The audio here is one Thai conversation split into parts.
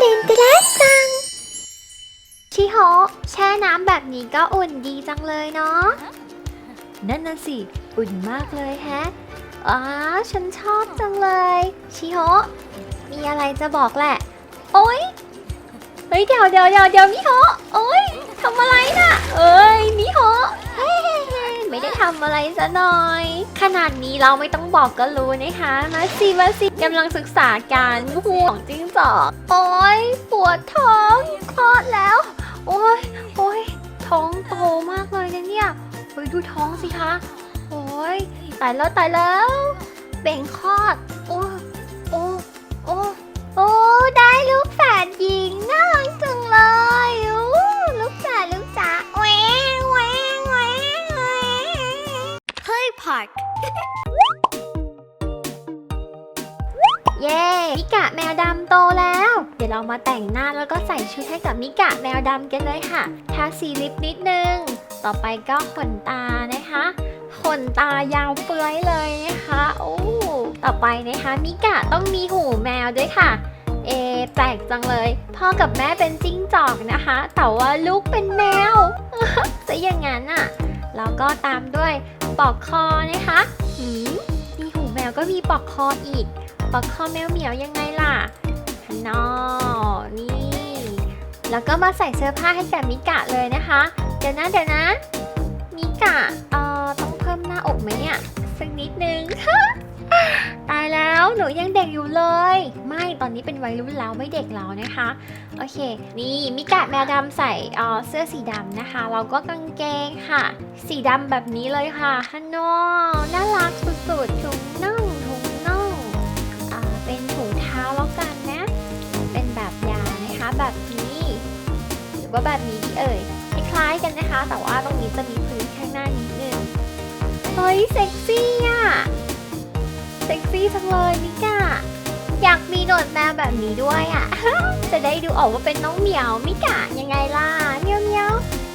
ลินตลาซัง ชิโฮแช่น้ำแบบนี้ก็อุ่นดีจังเลยเนาะ นั่นน่ะสิ อุ่นมากเลยแฮะอ้าฉันชอบจังเลย ชิโฮมีอะไรจะบอกแหละ โอ๊ยเฮ้ยเดี๋ยวเดี๋ยวเดี๋ยวเดี๋ยวมิโฮโอ๊ยทำอะไรน่ะ เอ้ยมิโฮเฮ้ ไม่ได้ทำอะไรซะหน่อย ขนาดนี้เราไม่ต้องบอกก็รู้นะคะมาสิมาสิกำลังศึกษาการห่วงจิ้งจอกโอ้ยปวดท้องคลอดแล้ว โอ้ยโอ้ยท้องโตมากเลยนะเนี่ยเฮ้ยดูท้องสิคะโอ้ยตายแล้วตายแล้วเบ่งคลอดโอ้ย มาแต่งหน้าแล้วก็ใส่ชุดให้กับมิกะแมวดำกันเลยค่ะ ทาสีลิปนิดนึง ต่อไปก็ขนตานะคะ ขนตายาวเปื้อยเลยนะคะ โอ้ ต่อไปนะคะมิกะต้องมีหูแมวด้วยค่ะ เอ แปลกจังเลย พ่อกับแม่เป็นจิ้งจอกนะคะ แต่ว่าลูกเป็นแมวจะอย่างนั้นอะ แล้วก็ตามด้วยปลอกคอนะคะหืมมีหูแมวก็มีปลอกคออีกปลอกคอแมวเหมียวยังไงล่ะนอนี่ แล้วก็มาใส่เสื้อผ้าให้แก่มิกะเลยนะคะ เดี๋ยวนะเดี๋ยวนะ มิกะเอ่อต้องเพิ่มหน้าอกไหมเนี่ยสักนิดนึง ตายแล้วหนูยังเด็กอยู่เลย ไม่ตอนนี้เป็นวัยรุ่นแล้วไม่เด็กแล้วนะคะ โอเค นี่มิกะแมวดำใส่เอ่อเสื้อสีดำนะคะเราก็กางเกงค่ะ สีดำแบบนี้เลยค่ะฮันโนน่ารักสุดๆถุงน่องถุงน่องอ่าเป็นถุงเท้าแล้วกันนะ เป็นแบบยานะคะแบบนี้ ว่าแบบนี้ดีเอ่ยคล้ายกันนะคะ แต่ว่าตรงนี้จะมีพื้นข้างหน้านิดนึงเฮ้ยเซ็กซี่อะเซ็กซี่จังเลยมิกะอยากมีหนวดแมวแบบนี้ด้วยอะ จะได้ดูออกว่าเป็นน้องเหมียวมิกะยังไงล่ะเมียวเมียว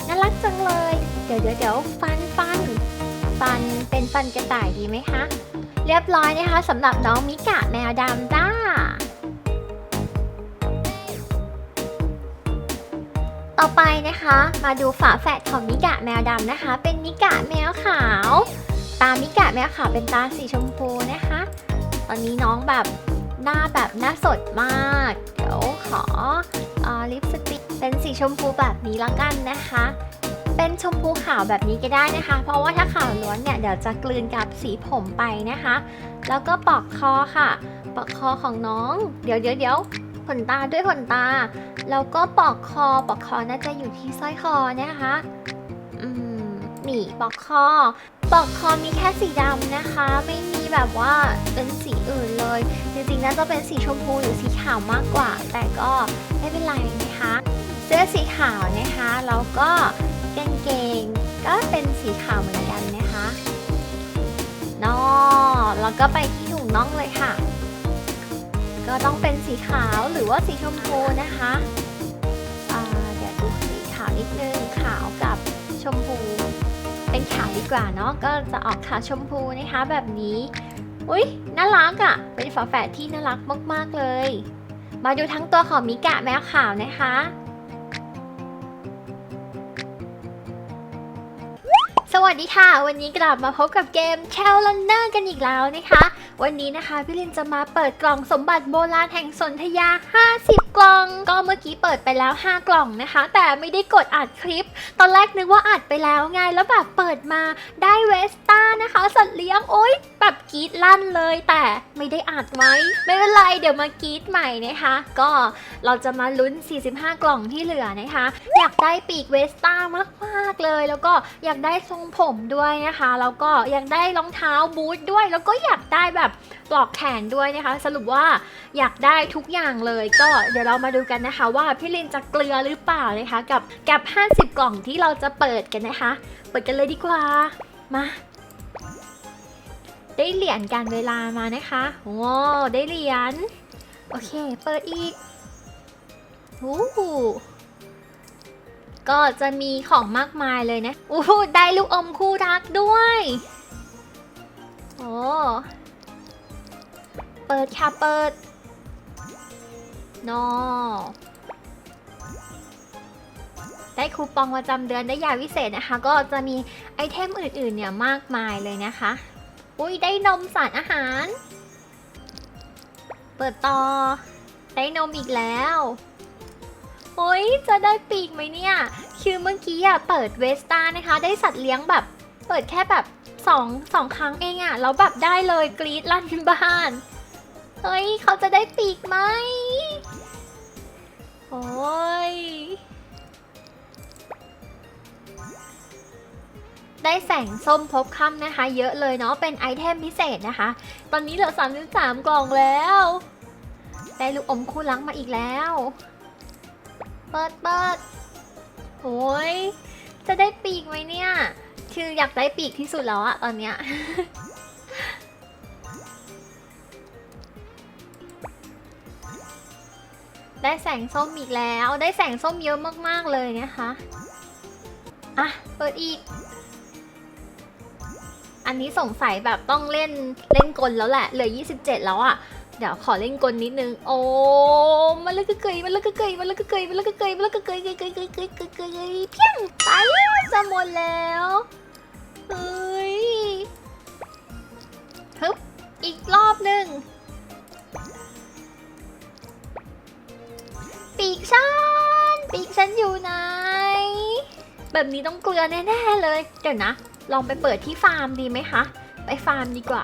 น่ารักจังเลย เดี๋ยวเดี๋ยวเดี๋ยวฟันฟันฟันเป็นฟันกระต่ายดีไหมคะ เรียบร้อยนะคะสำหรับน้องมิกะแมวดำจ้า ต่อไปนะคะ มาดูฝาแฝดของมิกะแมวดำนะคะ เป็นมิกะแมวขาว ตามิกะแมวขาวเป็นตาสีชมพูนะคะ ตอนนี้น้องแบบหน้าแบบหน้าสดมาก เดี๋ยวขออลิปสติกเป็นสีชมพูแบบนี้ละกันนะคะ เป็นชมพูขาวแบบนี้ก็ได้นะคะ เพราะว่าถ้าขาวล้วนเนี่ยเดี๋ยวจะกลืนกับสีผมไปนะคะ แล้วก็ปลอกคอค่ะปลอกคอของน้อง เดี๋ยวเดี๋ยวเดี๋ยว ขนตาด้วยขนตา แล้วก็ปอกคอปอกคอน่าจะอยู่ที่สร้อยคอนะคะอืมนี่ปอกคอปอกคอมีแค่สีดำนะคะ ไม่มีแบบว่าเป็นสีอื่นเลย จริงๆน่าจะเป็นสีชมพูหรือสีขาวมากกว่า แต่ก็ไม่เป็นไรนะคะเสื้อสีขาวนะคะแล้วก็กางเกงก็เป็นสีขาวเหมือนกันนะคะนอแล้วก็ไปที่ถุงน่องเลยค่ะ ก็ต้องเป็นสีขาวหรือว่าสีชมพูนะคะเดี๋ยวดูสีขาวนิดนึงขาวกับชมพู เป็นขาวดีกว่าเนาะก็จะออกขาวชมพูนะคะ แบบนี้อุ้ยน่ารักอะ่ะ เป็นฝาแฝดที่น่ารักมากๆเลย มาดูทั้งตัวของมิกะแมวขาวนะคะ สวัสดีค่ะ วันนี้กลับมาพบกับเกม c a l e n d a r กันอีกแล้วนะคะ วันนี้นะคะพี่ลินจะมาเปิดกล่องสมบัติโบราณแห่งสนธยา50 กล่องก็เมื่อกี้เปิดไปแล้ว 5 กล่องนะคะ แต่ไม่ได้กดอัดคลิป ตอนแรกนึกว่าอัดไปแล้วไงแล้วแบบเปิดมาได้เวสต้านะคะ สัตว์เลี้ยงโอ๊ยแบบกรีดลั่นเลย แต่ไม่ได้อัดไว้ ไม่เป็นไรเดี๋ยวมากรีดใหม่นะคะ ก็เราจะมาลุ้น 45 กล่องที่เหลือนะคะ อยากได้ปีกเวสต้ามากๆเลย แล้วก็อยากได้ทรงผมด้วยนะคะแล้วก็อยากได้รองเท้าบูทด้วย แล้วก็อยากได้แบบ ปลอกแขนด้วยนะคะ สรุปว่าอยากได้ทุกอย่างเลย ก็เดี๋ยวเรามาดูกันนะคะว่าพี่ลินจะเกลือหรือเปล่านะคะ กับกับ50 กล่องที่เราจะเปิดกันนะคะ เปิดกันเลยดีกว่า มาได้เหรียญการเวลามานะคะโอ้ได้เหรียญ โอเค เปิดอีกโอ้ก็จะมีของมากมายเลยนะอู้ได้ลูกอมคู่รักด้วย โอ้ ปิดค่ะเปิดนอได้คูปองประจำเดือนได้ยาวิเศษนะคะ ก็จะมีไอเทมอื่นๆเนี่ยมากมายเลยนะคะ อุ้ยได้นมสารอาหาร เปิดต่อ ได้นมอีกแล้วโอ้ยจะได้ปีกไหมเนี่ย คือเมื่อกี้อะเปิดเวสตานะคะ ได้สัตว์เลี้ยงแบบเปิดแค่แบบสองสองครั้งเองอะแล้วแบบได้เลยกรีดลั่นบ้าน เฮ้ย เขาจะได้ปีกไหมโอ้ย ได้แสงส้มพบค่ำนะคะ เยอะเลยเนาะ เป็นไอเทมพิเศษนะคะ ตอนนี้เหลือ 33 กล่องแล้ว ได้ลูกอมคู่ลังมาอีกแล้ว เปิดเปิดโอ้ย จะได้ปีกไหมเนี่ย คืออยากได้ปีกที่สุดแล้วอะตอนเนี้ย ได้แสงส้มอีกแล้ว ได้แสงส้มเยอะมากๆเลยนะคะ อะ เปิดอีก อันนี้สงสัยแบบต้องเล่นเล่นกลแล้วแหละ เหลือ 27 แล้วอะ่ะ เดี๋ยวขอเล่นกลนิดนึง โอ้ มันเลยกเกยมันเลยกเกยมันเลยกเกยมันเลยกเกยมันเลยกเกยเกยเกยเกยเกยเกยเกยเพียงตายแล้วจะหมดแล้วเฮ้ยฮึบอีกรอบหนึ่ง ปีกฉันปีกฉันอยู่ไหน แบบนี้ต้องเกลือแน่ๆเลย เดี๋ยวนะ ลองไปเปิดที่ฟาร์มดีไหมคะ ไปฟาร์มดีกว่า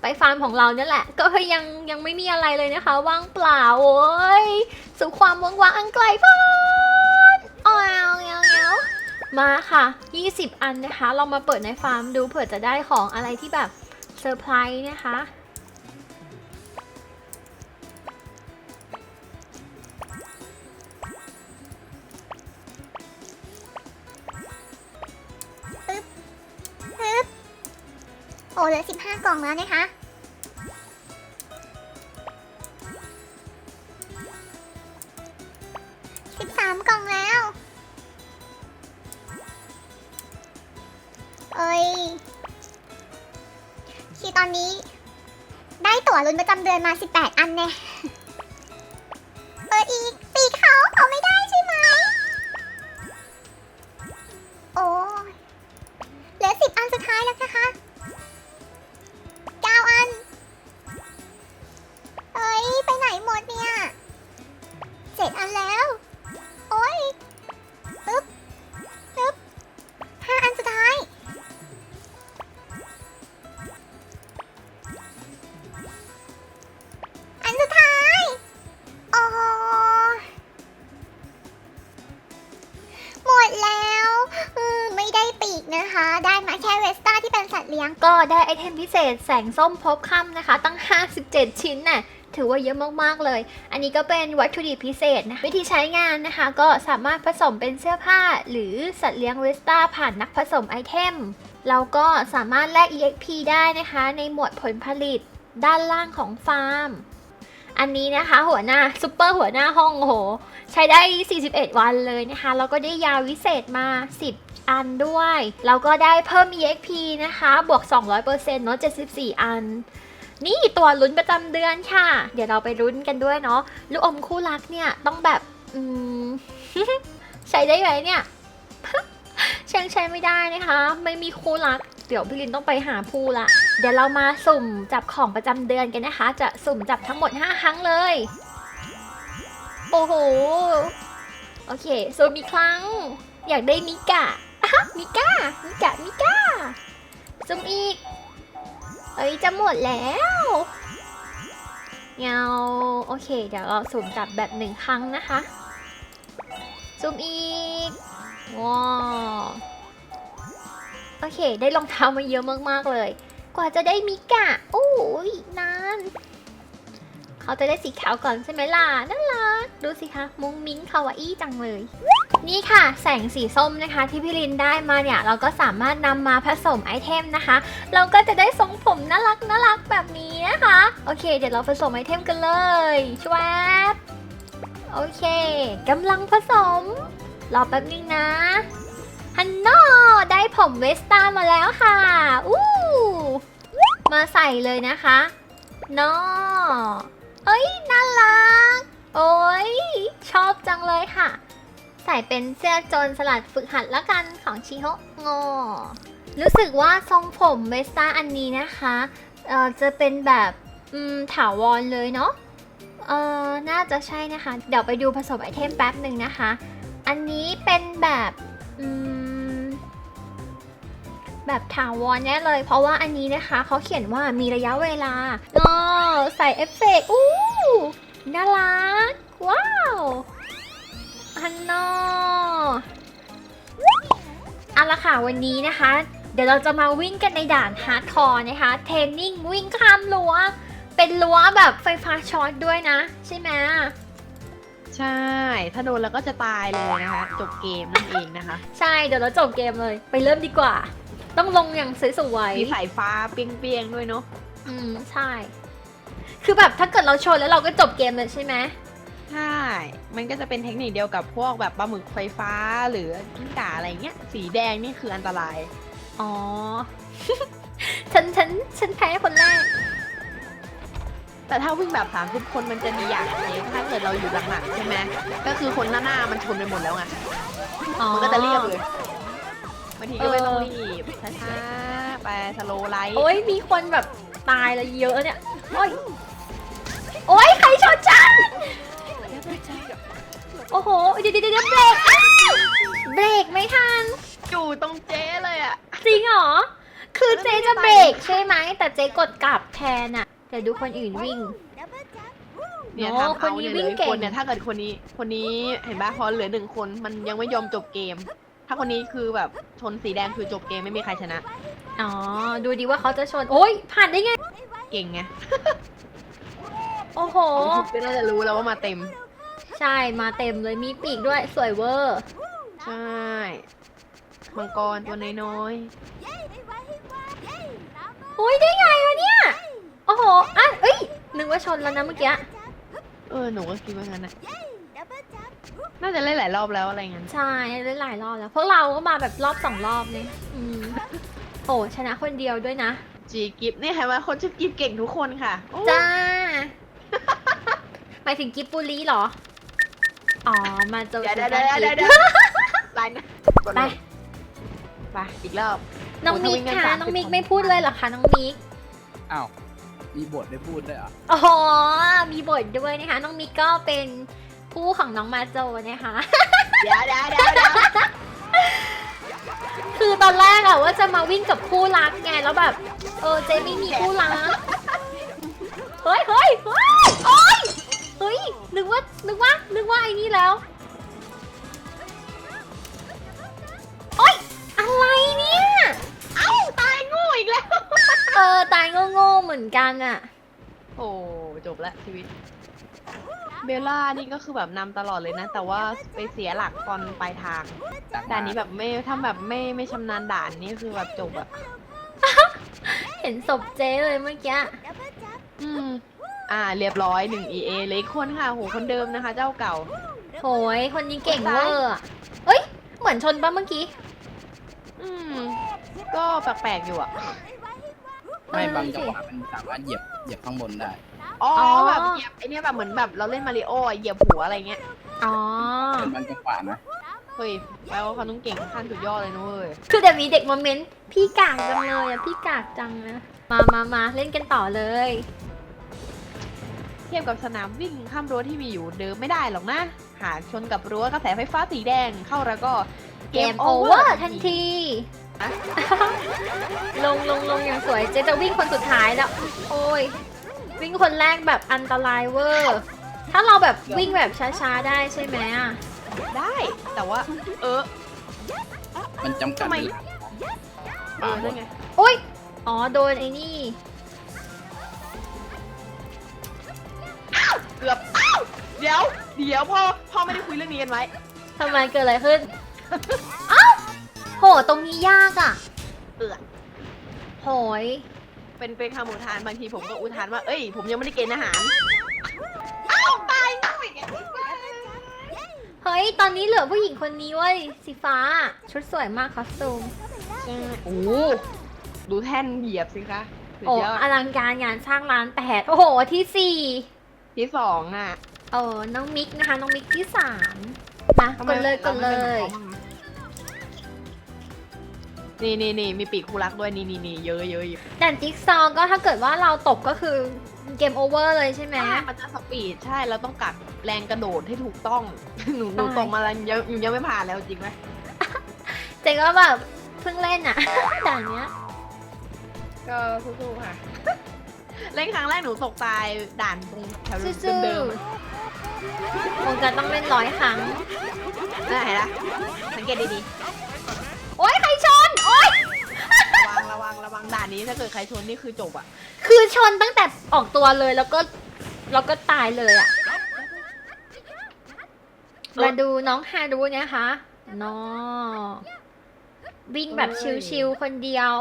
ไปฟาร์มของเราเนี่ยแหละ ก็ยังยังไม่มีอะไรเลยนะคะ ว่างเปล่าโอ้ยสู่ความว่างว่างอันไกลพ้นอ้าวเงี้ยวเงี้ยวมาค่ะ 20 อันนะคะ เรามาเปิดในฟาร์มดูเผื่อจะได้ของอะไรที่แบบเซอร์ไพรส์นะคะ อ้เหลือ15 กล่องแล้วนะคะ 13 กล่องแล้ว เอ้ย คือตอนนี้ ได้ตั๋วลุ้นประจำเดือนมา 18 อันเนี่ย ได้ไอเทมพิเศษแสงส้มพบค่ำนะคะ ตั้ง 57 ชิ้นน่ะถือว่าเยอะมากๆเลย อันนี้ก็เป็นวัตถุดิบพิเศษนะวิธีใช้งานนะคะ ก็สามารถผสมเป็นเสื้อผ้า หรือสัตว์เลี้ยงเวสต้าผ่านนักผสมไอเทมเราก็สามารถแลก EXP ได้นะคะ ในหมวดผลผลิตด้านล่างของฟาร์ม อันนี้นะคะหัวหน้าซุปเปอร์หัวหน้าห้องโอ้โหใช้ได้ 41 วันเลยนะคะ แล้วก็ได้ยาวิเศษมา 10 อันด้วยแล้วก็ได้เพิ่ม EXP นะคะ บวก 200%เนาะ74 อัน นี่ตัวลุ้นประจำเดือนค่ะ เดี๋ยวเราไปลุ้นกันด้วยเนาะลูกอมคู่รักเนี่ยต้องแบบอืมใช้ได้ไหมเนี่ยช่างใช้ไม่ได้นะคะ ไม่มีคู่รักเดี๋ยวพี่ลินต้องไปหาผู้ละ เดี๋ยวเรามาสุ่มจับของประจำเดือนกันนะคะ จะสุ่มจับทั้งหมด 5 ครั้งเลย โอ้โห โอเคสุ่มอีกครั้ง อยากได้มิกะ อะมิกะมิกะมิกะสุ่มอีก เอ้ยจะหมดแล้วเงาโอเค เดี๋ยวเราสุ่มจับแบบหนึ่งครั้งนะคะสุ่มอีกว้าโอเค ได้รองเท้ามาเยอะมากๆเลย กว่าจะได้มิกะโอ้ยนานเขาจะได้สีขาวก่อนใช่ไหมล่ะน่ารักดูสิคะมุ้งมิ้งคาวาอี้จังเลย นี่ค่ะ แสงสีส้มนะคะ ที่พี่ลินได้มาเนี่ย เราก็สามารถนำมาผสมไอเทมนะคะ เราก็จะได้ทรงผมน่ารักน่ารักแบบนี้นะคะ โอเค เดี๋ยวเราผสมไอเทมกันเลยชวบโอเคกำลังผสม รอแป๊บนึงนะฮันโนได้ผมเวสต้ามาแล้วค่ะอู้มาใส่เลยนะคะนอเอ้ยน่ารัก โอ้ยชอบจังเลยค่ะ ใส่เป็นเสื้อโจรสลัดฝึกหัดแล้วกันของชิโฮะงอรู้สึกว่าทรงผมเวสต้าอันนี้นะคะเอ่อจะเป็นแบบอืมถาวรเลยเนาะเออน่าจะใช่นะคะ เดี๋ยวไปดูผสมไอเทมแป๊บหนึ่งนะคะ อันนี้เป็นแบบอืมแบบถาวรแน่เลย เพราะว่าอันนี้นะคะเขาเขียนว่ามีระยะเวลาอ๋อใส่เอฟเฟกต์อู้น่ารัก ว้าว อันนอเอาละค่ะวันนี้นะคะ เดี๋ยวเราจะมาวิ่งกันในด่านฮาร์ดคอร์นะคะ เทรนนิ่งวิ่งข้ามรั้ว เป็นรั้วแบบไฟฟ้าช็อตด้วยนะ ใช่ไหมใช่ ถ้าโดนแล้วก็จะตายเลยนะคะ จบเกมนั่นเองนะคะ ใช่เดี๋ยวเราจบเกมเลย ไปเริ่มดีกว่า ต้องลงอย่างสวยๆมีสายฟ้าเปรียงๆด้วยเนาะอืมใช่ คือแบบถ้าเกิดเราชนแล้วเราก็จบเกมเลยใช่ไหม ใช่ มันก็จะเป็นเทคนิคเดียวกับพวกแบบปลาหมึกไฟฟ้าหรือกิ้งก่าอะไรเงี้ย สีแดงนี่คืออันตราย อ๋อ ฉันฉันฉันแพ้คนแรก แต่ถ้าวิ่งแบบ30คนมันจะมีอย่างหนึงถ้าเกิดเราอยู่หลังๆใช่ไหมก็คือคนหน้าๆมันชนไปหมดแล้วไงอ๋อ มันก็จะเรียบเลยบางทีก็ไม่เออต้องรีบช้าๆไปสโลไลท์โอ้ยมีคนแบบตายแล้วเยอะเนี่ย โอ้ย โอ้ยใครชนฉัน โอ้โห เดี๋ยวเดี๋ยวเดี๋ยวเบรกอ้าวเบรกไม่ทัน อยู่ตรงเจ๊เลยอะ จริงเหรอ คือเจ๊จะเบรกใช่ไหม แต่เจ๊กดกลับแทนอะเดี๋ยวดูคนอื่นวิ่ง เนี่ยโอ้ทำคนเอานี้เนี่ยวิ่เลงยเก่ง คนเนี่ยถ้าเกิดคนนี้ คนนี้เห็นปะพอเหลือหนึ่งคนมันยังไม่ยอมจบเกม ถ้าคนนี้คือแบบชนสีแดงคือจบเกมไม่มีใครชนะ อ๋อ ดูดีว่าเขาจะชน โอ้ย ผ่านได้ไง เก่งไงโอ้โหก็น่าจะรู้แล้วว่ามาเต็ม ใช่มาเต็มเลยมีปีกด้วยสวยเวอร์ใช่มังกรตัวน้อยอุ้ยได้ไงวะเนี่ยโอ้โหอะเอ้ยนึกว่าชนแล้วนะเมื่อกี้ๆเออหนูก็คิดว่างั้นนะน่าจะเล่นหลายรอบแล้วอะไรงั้นใช่เล่นหลายรอบแล้วพวกเราก็มาแบบรอบสองรอบเลยอืมโอ้ชนะคนเดียวด้วยนะจีกิฟนี่เห็นไหมคนชื่อกิฟเก่งทุกคนค่ะโอ้จ้าหมายถึงกิฟบุรีเหรอ อ๋อ มาเจอเดี๋ยวเจเดี๋อยวกันเดี๋ยวกิเดี๋ฟยวไลน์นะกดไปเลยไปอีกรอบ น้องโอ้มิกถ้าวิ่งกันคะ30น้องมิกคนไม่พูดเลยเหรอคะ น้องมิก อ้าว มีบทได้พูดด้วยเหรอ อ๋อ มีบทด้วยนะคะ น้องมิกก็เป็นผู้ของน้องมาโจนะคะ เดี๋ยวเดี๋ยวเดี๋ยวเดี๋ยวคือตอนแรกอะว่าจะมาวิ่งกับคู่รักไง แล้วแบบ เออเจไม่มีคู่รัก เฮ้ยเฮ้ยเฮ้ยโอ๊ยเฮ้ย นึกว่า นึกว่า นึกว่าไอ้นี่แล้ว โอ๊ย อะไรเนี่ย เอ้าตายงูอีกแล้ว เออ ตายโง่ๆเหมือนกันอะโอ้จบละชีวิต เบลล่านี่ก็คือแบบนำตลอดเลยนะ แต่ว่าไปเสียหลักตอนปลายทางจากด่านนี้แบบไม่ถ้าแบบไม่ไม่ชำนาญด่านนี่คือแบบจบอะเห็นศพเจ๊เลยเมื่อกี้ อืม อ่า เรียบร้อยหนึ่ง EA เหลยคนค่ะโหคนเดิมนะคะ เจ้าเก่า โหยคนนี้เก่งเวอร์อะเอ้ย เหมือนชนปะเมื่อกี้ อืม ก็แปลกๆอยู่อะไม่เออบางสิจังหวะมันสามารถเหยียบเหยียบข้างบนได้ อ๋ออ๋อ แบบเหยียบไอเนี้ยแบบเหมือนแบบเราเล่นมาริโออะเหยียบหัวอะไรเงี้ยอ๋อ เป็นบางจังหวะนะ เฮ้ยแปลว่าเขาต้องเก่งขั้นสุดยอดเลยนะเว้ยคือเดี๋ยวมีเด็กมาเม้นพี่กากจังเลยอะพี่กากจังนะ มามามาเล่นกันต่อเลย เทียบกับสนามวิ่งข้ามรั้วที่มีอยู่เดิมไม่ได้หรอกนะ หากชนกับรั้วกระแสไฟฟ้าสีแดงเข้าแล้วก็เกมโอเวอร์ทันที ลงลงลงอย่างสวยเจ๊จะวิ่งคนสุดท้ายแล้ว โอ้ย วิ่งคนแรกแบบอันตรายเวอร์ ถ้าเราแบบวิ่งแบบช้าๆได้ใช่ไหมอะได้แต่ว่า เออมันจำกัดทำไมเวลาเออนั่นไงโอ้ย อ๋อ โดนไอ้นี่ เกือบอ้าวเดี๋ยว เดี๋ยวพ่อพ่อไม่ได้คุยเรื่องนี้กันไว้ทำไมเกิดอะไรขึ้น เอ้าโห ตรงนี้ยากอะเออโหยเป็นเป็นคำอุทานบางทีผมก็อุทานว่า เอ้ย ผมยังไม่ได้เกณฑ์อาหาร อ้าวตายง่อีกแล้วเฮ้ย ตอนนี้เหลือผู้หญิงคนนี้เว้ย สีฟ้า ชุดสวยมากคอสตูมใช่โอ้ดูแท่นเหยียบสิคะสุดโอ้ยอด อลังการงานสร้างร้านแปดโอ้โห ที่สี่ ทที่สองอะเออน้องมิกนะคะ น้องมิกที่สามมาทำกไมดเลยกราดไม่เลป็นยของเขาบ้างอะนี่นี่นี่มีปีกคู่รักด้วยนี่นี่นี่เยอะเยอะเยอะด่านจิ๊กซอว์ก็ถ้าเกิดว่าเราตกก็คือเกมโอเวอร์เลยใช่ไหม อะมันจะสปีดใช่เราต้องกัดแรงกระโดดให้ถูกต้องหนูหนูตายตรงมาแล้วยังยังยังไม่ผ่านแล้วจริงไหมเจ๊ก็แบบเพิ่งเล่นอะ ด่านเนี้ยก็สู้ๆค่ะ เล่นครั้งแรกหนูตกตายด่านตรงแถวสู้เดิมๆคงจะต้องเล่นร้อยครั้งๆน่าเห็นละสังเกตดีโอ๊ยใครชน โอ๊ย ๆ ระวังระวังระวังด่านนี้ถ้าเกิดใครชนนี่คือจบอะ คือชนตั้งแต่ออกตัวเลยแล้วก็แล้วก็ตายเลยอะมาดูน้องฮารุนะคะน้อวิ่งแบบชิวๆคนเดียว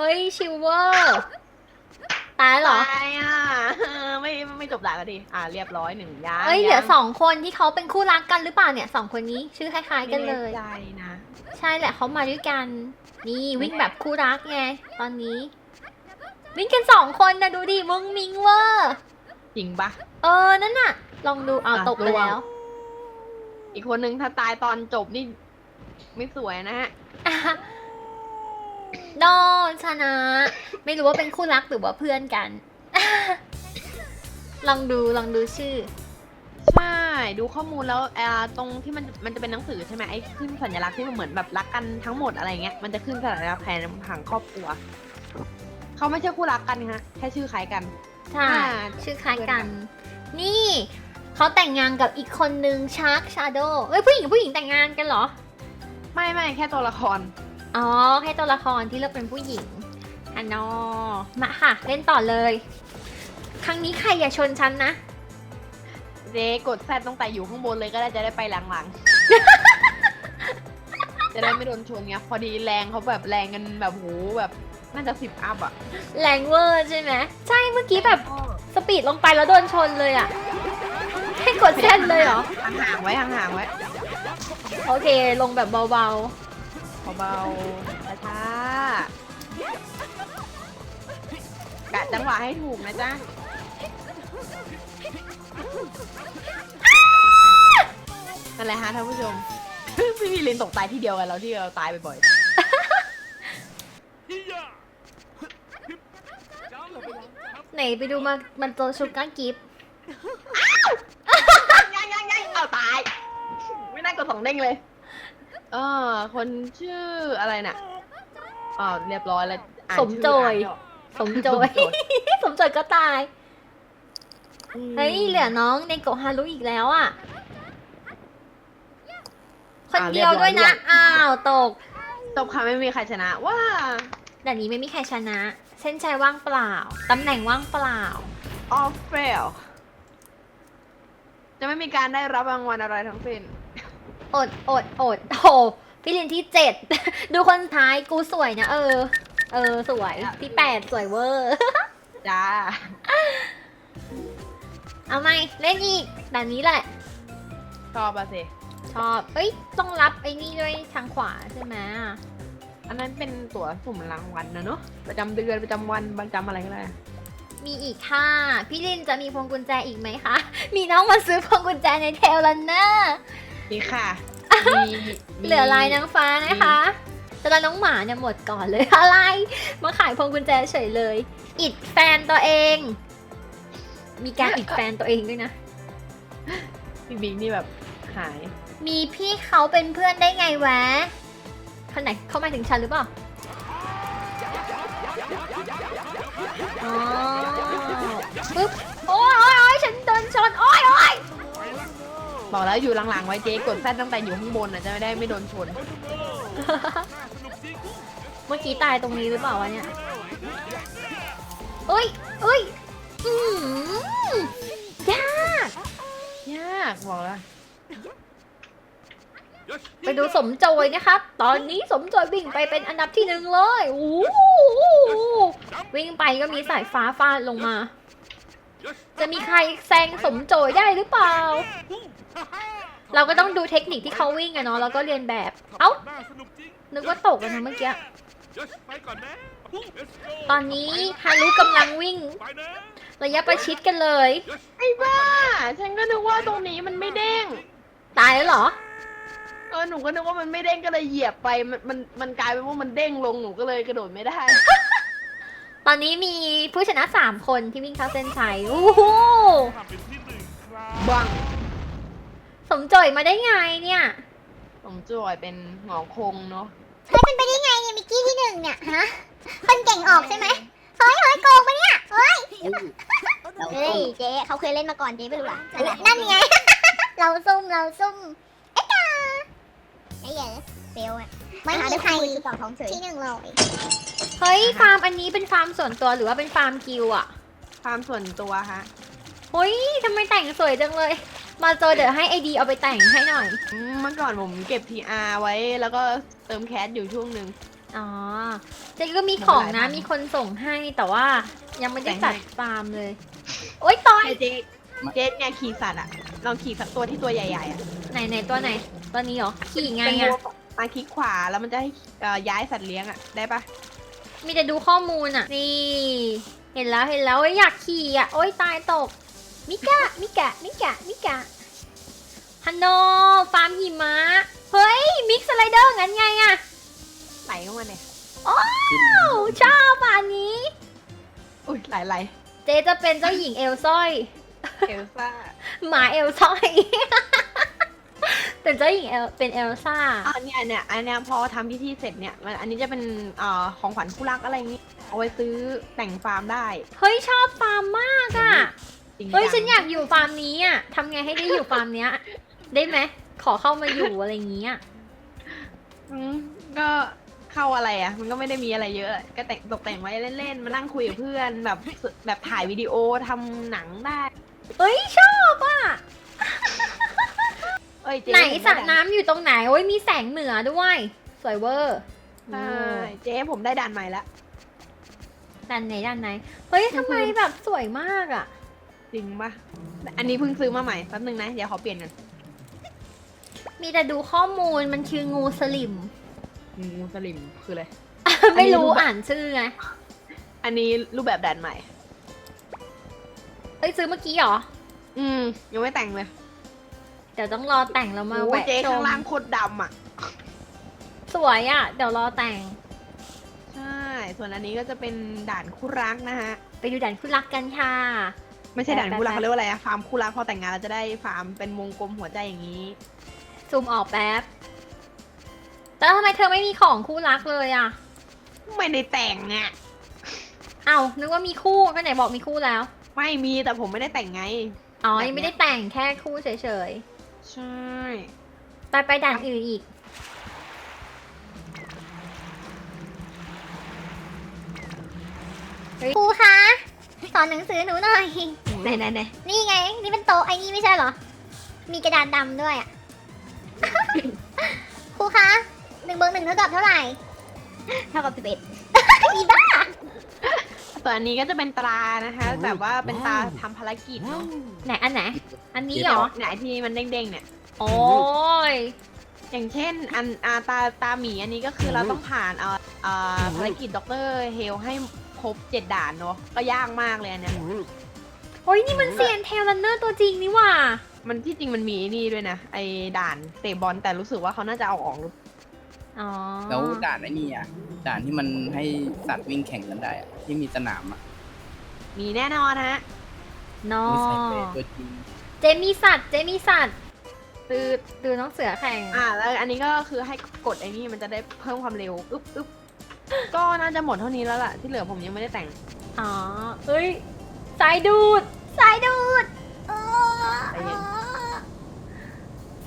เฮ้ยชิวเวอร์ตายเหรอ ตายอะไม่ไม่จบด่านแล้วดิอ่าเรียบร้อยหนึ่งยางเอ้ยเหลือยังสองคนที่เขาเป็นคู่รักกันหรือเปล่าเนี่ยสองคนนี้ชื่อคล้าย ๆ กันเลยไม่แใจนะใช่แหละเขามาด้วยกัน นี่วิ่งแบบคู่รักไงตอนนี้ วิ่งกันสองคนนะดูดิมึงมิงเวอร์จริงปะ เออนั่นน่ะ ลองดูเอาอะตกไประวังแล้วอีกคนนึงถ้าตายตอนจบนี่ ไม่สวยนะฮะ อะ โดนชนะ ไม่รู้ว่าเป็นคู่รักหรือว่าเพื่อนกัน ลองดูลองดูชื่อ ใช่ ดูข้อมูลแล้วเอ่อตรงที่มันมันจะเป็นหนังสือใช่ไหมไอ้ขึ้นสัญลักษณ์ที่มันเหมือนแบบรักกันทั้งหมดอะไรเงี้ยมันจะขึ้นสัญลักษณ์แทนผังครอบครัวเขาไม่ใช่คู่รักกันฮะแค่ชื่อคล้ายกัน ใช่ อ่า ชื่อคล้ายกัน นี่เขาแต่งงานกับอีกคนนึงชาร์กชาโดเอ้ยผู้หญิงกับผู้หญิงแต่งงานกันเหรอ ไม่ไม่แค่ตัวละคร อ๋อให้ตัวละครที่เลือกเป็นผู้หญิงอันนอมาค่ะ เล่นต่อเลย ครั้งนี้ใครอย่าชนฉันนะ เจ๊กดแซดตั้งแต่อยู่ข้างบนเลยก็ได้จะได้ไปหลังๆ จะได้ไม่โดนชนเงี้ยพอดีแรงเขาแบบแรงกันแบบโหแบบน่าจะสิบอัพอะแรงเวอร์ใช่ไหมใช่เมื่อกี้แบบสปีดลงไปแล้วโดนชนเลยอะให้กดเส้นเลยเหรอห่างๆไว้ห่างๆไว้ โอเคลงแบบเบา เบาๆช้าๆกะจังหวะให้ถูกนะจ๊ะนั่นแหละฮะท่านผู้ชมพี่มีลินตกตายที่เดียวกันแล้วที่เราตายบ่อยๆไหนไปดูมา มันตัวชุดก้ากิฟต์ๆยังยังยังเอาตาย ไม่น่ากดสองเด้งเลย เออ คนชื่ออะไรน่ะอ๋อเรียบร้อยแล้วอ่านสมชื่อโจยอ่านไม่ออกสมโจย สมโจยก็ตายเฮ้ย เหลือน้องในโกะฮารุอีกแล้วอะ คนเดียวด้วยนะ อ้าว ตก จบค่ะไม่มีใครชนะว้าแต่นี้ไม่มีใครชนะ เส้นชัยว่างเปล่า ตำแหน่งว่างเปล่า ออฟเฟลจะไม่มีการได้รับรางวัลอะไรทั้งสิ้น อดอดอดโหพี่ลินที่เจ็ด ดูคนสุดท้ายกูสวยนะ เออ เออ สวย ที่แปดสวยเวอร์ จ้า เอาไหมเล่นอีกแบบนี้แหละ ชอบอะสิ ชอบ เอ้ย ต้องรับไอ้นี่ด้วยทางขวาใช่ไหมอันนั้นเป็นตั๋วสุ่มรางวัลนะเนอะประจำเดือนประจำวันประจำอะไรก็ได้ มีอีกค่ะ พี่ลินจะมีพวงกุญแจอีกไหมคะ มีน้องมาซื้อพวงกุญแจในเทลลันเนอร์ นี่ค่ะมีมีเหลือลายนางฟ้านะคะ แต่ละน้องหมาเนี่ยหมดก่อนเลยอะไร มาขายพวงกุญแจเฉยเลย อิดแฟนตัวเอง มีการอิดแฟนตัวเองด้วยนะ พี่บิ๊กนี่แบบหาย มีพี่เขาเป็นเพื่อนได้ไงวะคนไหนเขาหมายถึงฉันหรือเปล่าอ๋อปึ๊บโอ้ยโอ้ยโอ้ยฉันโดนชน โอ้ยโอ้ย บอกแล้วอยู่หลังๆไว้เจ๊กดแซดตั้งแต่อยู่ข้างบนอะจะไม่ได้ไม่โดนชน เมื่อกี้ตายตรงนี้หรือเปล่าวะเนี่ยเอ้ยเอ้ยอืมยากยากบอกแล้วไปดูสมโจยนะครับ ตอนนี้สมโจยวิ่งไปเป็นอันดับที่หนึ่งเลยโอ้โหวิ่งไปก็มีสายฟ้าฟาดลงมา จะมีใครแซงสมโจยได้หรือเปล่า เราก็ต้องดูเทคนิคที่เขาวิ่งอะเนาะแล้วก็เรียนแบบ เอ้า นึกว่าตกอะนะเมื่อกี้ไปก่อนนะ Let's go ตอนนี้ฮารุกำลังวิ่งไปนะระยะประชิดกันเลย ไอ้บ้า ฉันก็นึกว่าตรงนี้มันไม่เด้ง ตายแล้วเหรอ เออหนูก็นึกว่ามันไม่เด้งก็เลยเหยียบไป มันมันมันกลายเป็นว่ามันเด้งลงหนูก็เลยกระโดดไม่ได้ ตอนนี้มีผู้ชนะ 3 คนที่วิ่งเข้าเส้นชัยโอ้โหทำเป็นที่หนึ่งครับบังสมจอยมาได้ไงเนี่ยผมจอยเป็นหงอคงเนาะเฮ้ยเป็นไปได้ไงเนี่ยมิกกี้ที่หนึ่งเนี่ยฮะคนเก่งออกใช่ไหมเฮ้ยเฮ้ยโกงปะเนี่ยเฮ้ยเราเฮ้ต้ยองเจ๊เขาเคยเล่นมาก่อนเจ๊ไม่รู้หรอนั่นไง เราซุ่มเราซุ่มเอ๊ะจ้าไอ้เหี้ยเฟลอะ ไม่มีใครที่หนึ่งเลยเฮ้ยฟาร์มอันนี้เป็นฟาร์มส่วนตัวหรือว่าเป็นฟาร์มกิลด์อะความส่วนตัวฮะเฮ้ยทำไมแต่งสวยจังเลย มาโจเดี๋ยวให้ไอดีเอาไปแต่งให้หน่อย อืมเมื่อก่อนผมเก็บ PR ไว้แล้วก็เติมแคสอยู่ช่วงหนึ่ง อ๋อเจ๊ก็มีของนะไม่เป็นไรมีคนส่งให้แต่ว่ายังไม่ได้แต่จังดให้ฟาร์มเลย โอ๊ยตอยไอเจ๊เจ๊เนี่ยขี่สัตว์อะลองขี่สัตว์ตัวที่ตัวใหญ่ๆอะไหนไหนตัวไหน ตัวนี้เหรอ ขี่ไงเป็นอะวัว มาคลิกขวาแล้วมันจะให้เอ่อย้ายสัตว์เลี้ยงอะได้ปะมีแต่ดูข้อมูลอะนี่ เห็นแล้วเห็นแล้วเอ้ยอยากขี่อะโอ๊ยตายตก มิกะ มิกะ มิกะ มิกะฮันโนฟาร์มหิมะ เฮ้ย มิกสไลเดอร์งั้นไงอะไหลเข้ามาเนี่ยโอ้วชอบอะอันนี้ อุ้ยไหลไหลเจจะเป็นเจ้าหญิงเอลซ่อย เอลซ่า หมาเอลซ่อย เป็นเจ้าหญิงเอลเป็นเอลซ่า อันเนี้ยเนี่ยอันเนี้ยพอทำพิธีเสร็จเนี่ยมันอันนี้จะเป็นเอ่อของขวัญคู่รักอะไรอย่างงี้เอาไว้ซื้อแต่งฟาร์มได้เฮ้ยชอบฟาร์มมากอะ จริงเฮ้ยจังฉันอยากอยู่ฟาร์มนี้อะทำไงให้ได้อยู่ฟาร์มเนี้ย ได้ไหมขอเข้ามาอยู่อะไรอย่างเงี้ยอืมก็เข้าอะไรอะ มันก็ไม่ได้มีอะไรเยอะ ก็แต่งตกแต่งไว้เล่นๆมานั่งคุยกับเพื่อนแบบแบบถ่ายวิดีโอทำหนังได้ เฮ้ยชอบอะเอ้ยเจ๊ไหนผมสระได้ด่าน้ำอยู่ตรงไหนโอ้ยมีแสงเหนือด้วย สวยเวอร์ใช่เจ๊ผมได้ด่านใหม่แล้วด้านไหนด้านไหน เฮ้ยทำไมแบบสวยมากอะ จริงปะอันนี้เพิ่งซื้อมาใหม่แป๊บนึงนะ เดี๋ยวขอเปลี่ยนกันมีแต่ดูข้อมูลมันคืองูสลิม งูสลิมคืออะไร ไม่รู้รูปแบบอ่านชื่อไง อันนี้รูปแบบด่านใหม่เอ้ยซื้อเมื่อกี้เหรอ อืมยังไม่แต่งเลยเดี๋ยวต้องรอแต่งแล้วมาโอ้แหวกเจ๊ชข้างมล่างโคตรดำอะ สวยอะ เดี๋ยวรอแต่ง ใช่ ส่วนอันนี้ก็จะเป็นด่านคู่รักนะฮะ ไปดูด่านคู่รักกันค่ะ ไม่ใช่ด่านไปๆคู่รักไปเขาเรียกว่าอะไรอะฟาร์มคู่รักพอแต่งงานเราจะได้ฟาร์มเป็นวงกลมหัวใจอย่างนี้ ซูมออกแป๊บ แล้วทำไมเธอไม่มีของคู่รักเลยอะ ไม่ได้แต่งอะเอ้านึกว่ามีคู่ก็ไหนบอกมีคู่แล้ว ไม่มีแต่ผมไม่ได้แต่งไง อ๋อแบบเนี้ยยังไม่ได้แต่งแค่คู่เฉย ใช่ๆไปไปด่านอื่นอีก ครูคะสอนหนังสือหนูหน่อย ไหนไหนไหนนี่ไง นี่เป็นโต๊ะไอ้นี่ไม่ใช่เหรอ มีกระดานดำด้วยอะ ครูคะหนึ่งบวกหนึ่งเท่ากับเท่าไหร่ เท่ากับสิบเอ็ด อีบ้า ส่วนอันนี้ก็จะเป็นตรานะคะ แบบว่าเป็นตราทำภารกิจเนาะไหนอันไหน อันนี้เหรอ ไหนที่มันเด้งๆเนี่ย โอ้ย อย่างเช่นอันอาตาตาหมีอันนี้ก็คือเราต้องผ่านเอ่อเอ่อภารกิจด็อกเตอร์เฮลให้ครบเจ็ดด่านเนาะก็ยากมากเลยอันเนี่ยโอ้ยนี่มันเซียนเทลรันเนอร์ตัวจริงนี่หว่า มันที่จริงมันมีไอ้นี่ด้วยนะไอ้ด่านเตะบอลแต่รู้สึกว่าเขาน่าจะเอาออกหรื ออ๋อแล้วด่านไอ้นี่อะด่านที่มันให้สัตว์วิ่งแข่งกันได้อะที่มีสนามอะมีแน่นอนฮะนอไม่ใช่เป็นตัวจริงเจมีสัตว์ เจมีสัตว์ตืดดูน้องเสือแข่ง อ่าแล้วอันนี้ก็คือให้กดไอ้นี่มันจะได้เพิ่มความเร็วอึ๊บอึ๊บก็น่าจะหมดเท่านี้แล้วล่ะที่เหลือผมยังไม่ได้แต่งอ๋อเฮ้ย สายดูด สายดูดโอ้ใจเย็น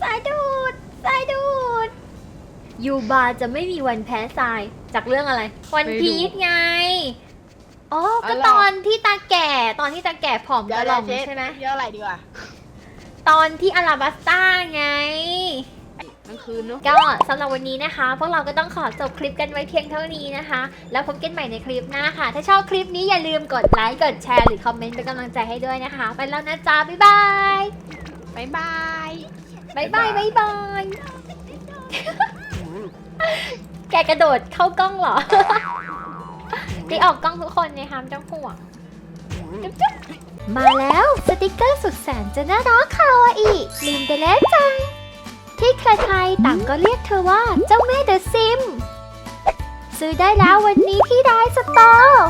สายดูด สายดูด ยูบาจะไม่มีวันแพ้ทราย จากเรื่องอะไร วันไม่ดูพีชไงอ๋อก็อ๋อเหรอ ตอนที่ตาแก่ตอนที่ตาแก่ผอมกระหล่อมเจ๊ใช่ไหมเยอะอะไรดีกว่าตอนที่อาราบัสต้าไงกลางคืนเนาะ ก็สำหรับวันนี้นะคะ พวกเราก็ต้องขอจบคลิปกันไว้เพียงเท่านี้นะคะ แล้วพบกันใหม่ในคลิปหน้าค่ะ ถ้าชอบคลิปนี้อย่าลืมกดไลค์กดแชร์หรือคอมเมนต์เป็นกำลังใจให้ด้วยนะคะ ไปแล้วนะจ๊ะ บ๊ายบายบ๊ายบาย บ๊ายบายบ๊ายบาย แกกระโดดเข้ากล้องเหรอได้ออกกล้องทุกคนในฮามจ้องห่วงจุ๊บจุ๊บมาแล้วสติกเกอร์สุดแสนจะน่ารักคาวาอิลินเดเลจัง ที่ใครๆต่างก็เรียกเธอว่าเจ้าแม่เดอะซิม ซื้อได้แล้ววันนี้ที่ไดสตอร์